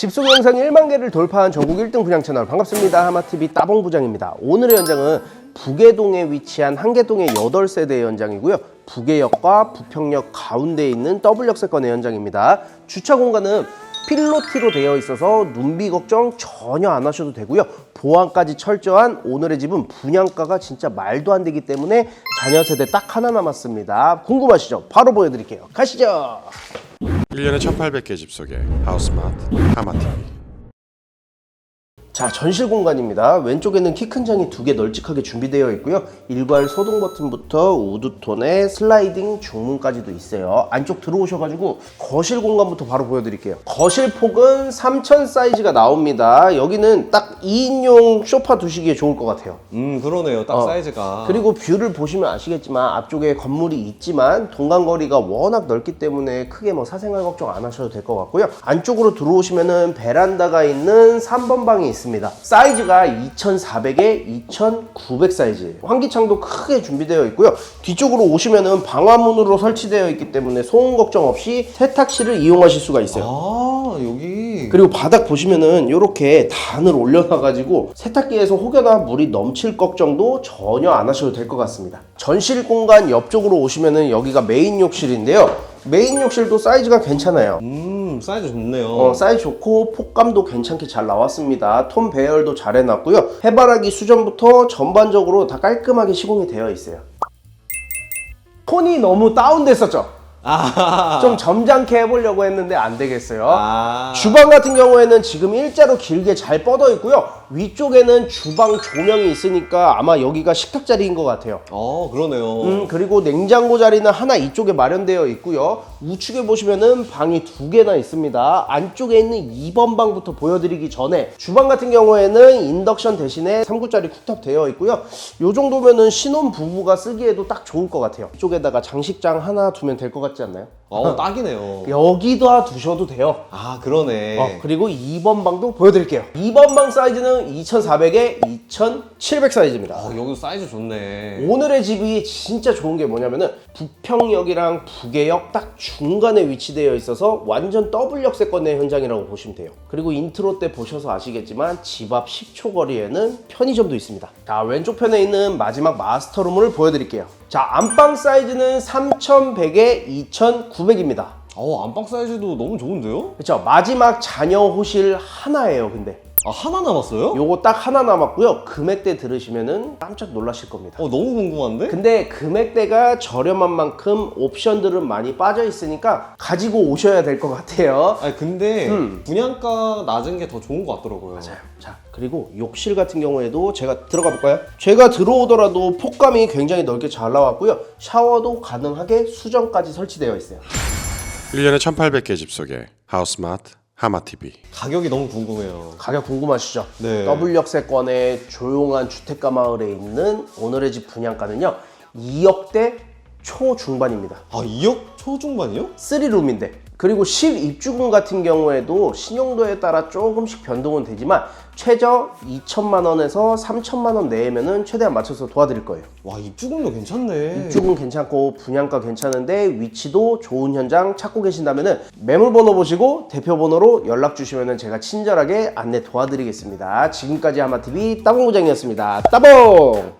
집속 영상 1만 개를 돌파한 전국 1등 분양 채널 반갑습니다. 하마TV 따봉 부장입니다. 오늘의 현장은 북해동에 위치한 한계동의 8세대 현장이고요. 북해역과 부평역 가운데에 있는 더블역세권의 현장입니다. 주차 공간은 필로티로 되어 있어서 눈비 걱정 전혀 안 하셔도 되고요. 보안까지 철저한 오늘의 집은 분양가가 진짜 말도 안 되기 때문에 자녀 세대 딱 하나 남았습니다. 궁금하시죠? 바로 보여드릴게요. 가시죠. 1년에 1,800개 집 속에 하우스마트 하마TV 자, 전실 공간입니다. 왼쪽에는 키 큰 장이 두 개 널찍하게 준비되어 있고요. 일괄 소등 버튼부터 우드톤에 슬라이딩 중문까지도 있어요. 안쪽 들어오셔가지고 거실 공간부터 바로 보여드릴게요. 거실 폭은 3000 사이즈가 나옵니다. 여기는 딱 2인용 소파 두시기에 좋을 것 같아요. 음 그러네요 딱 어. 사이즈가 그리고 뷰를 보시면 아시겠지만 앞쪽에 건물이 있지만 동간거리가 워낙 넓기 때문에 크게 뭐 사생활 걱정 안 하셔도 될 것 같고요. 안쪽으로 들어오시면은 베란다가 있는 3번 방이 있습니다. 사이즈가 2400에 2900 사이즈. 환기창도 크게 준비되어 있고요. 뒤쪽으로 오시면은 방화문으로 설치되어 있기 때문에 소음 걱정 없이 세탁실을 이용하실 수가 있어요. 아 여기 그리고 바닥 보시면은 이렇게 단을 올려놔가지고 세탁기에서 혹여나 물이 넘칠 걱정도 전혀 안 하셔도 될 것 같습니다. 전실 공간 옆쪽으로 오시면은 여기가 메인 욕실인데요. 메인 욕실도 사이즈가 괜찮아요. 음 사이즈 좋네요 어, 사이즈 좋고 폭감도 괜찮게 잘 나왔습니다. 톤 배열도 잘 해놨고요. 해바라기 수전부터 전반적으로 다 깔끔하게 시공이 되어 있어요. 톤이 너무 다운됐었죠? 아, 좀 점잖게 해보려고 했는데 안 되겠어요. 아. 주방 같은 경우에는 지금 일자로 길게 잘 뻗어 있고요. 위쪽에는 주방 조명이 있으니까 아마 여기가 식탁 자리인 것 같아요. 어 그러네요 음, 그리고 냉장고 자리는 하나 이쪽에 마련되어 있고요. 우측에 보시면은 방이 두 개나 있습니다. 안쪽에 있는 2번 방부터 보여드리기 전에 주방 같은 경우에는 인덕션 대신에 3구짜리 쿡탑 되어 있고요. 요 정도면은 신혼 부부가 쓰기에도 딱 좋을 것 같아요. 이쪽에다가 장식장 하나 두면 될 것 같지 않나요? 어 딱이네요 여기다 두셔도 돼요. 아 그러네 어, 그리고 2번 방도 보여드릴게요. 2번 방 사이즈는 2400에 2700 사이즈입니다. 어, 여기도 사이즈 좋네 오늘의 집이 진짜 좋은 게 뭐냐면은 부평역이랑 북해역 딱 중간에 위치되어 있어서 완전 더블 역세권의 현장이라고 보시면 돼요. 그리고 인트로 때 보셔서 아시겠지만 집 앞 10초 거리에는 편의점도 있습니다. 자 왼쪽 편에 있는 마지막 마스터룸을 보여드릴게요. 자 안방 사이즈는 3100에 2900입니다. 어 안방 사이즈도 너무 좋은데요? 그렇죠 마지막 자녀 호실 하나예요 근데 아 하나 남았어요? 요거 딱 하나 남았고요 금액대 들으시면은 깜짝 놀라실 겁니다 어 너무 궁금한데? 근데 금액대가 저렴한 만큼 옵션들은 많이 빠져 있으니까 가지고 오셔야 될 것 같아요 아니 근데 음. 분양가 낮은 게 더 좋은 것 같더라고요 자 그리고 욕실 같은 경우에도 제가 들어가 볼까요? 제가 들어오더라도 폭감이 굉장히 넓게 잘 나왔고요 샤워도 가능하게 수전까지 설치되어 있어요 1년에 1,800개 집 속에 하우스마트 하마TV 가격이 너너무 궁금해요 가격 궁금하시죠? 네. 더블 역세권의 조용한 주택가 마을에 있는 오늘의 집 분양가는요 2억대 초중반입니다 아 2억 초중반이요? 3룸인데 그리고 실입주금 같은 경우에도 신용도에 따라 조금씩 변동은 되지만 최저 2천만 원에서 3천만 원 내면은 최대한 맞춰서 도와드릴 거예요. 와 입주금도 괜찮네 입주금 괜찮고 분양가 괜찮은데 위치도 좋은 현장 찾고 계신다면은 매물번호 보시고 대표번호로 연락 주시면은 제가 친절하게 안내 도와드리겠습니다. 지금까지 하마TV 따봉부장이었습니다. 따봉!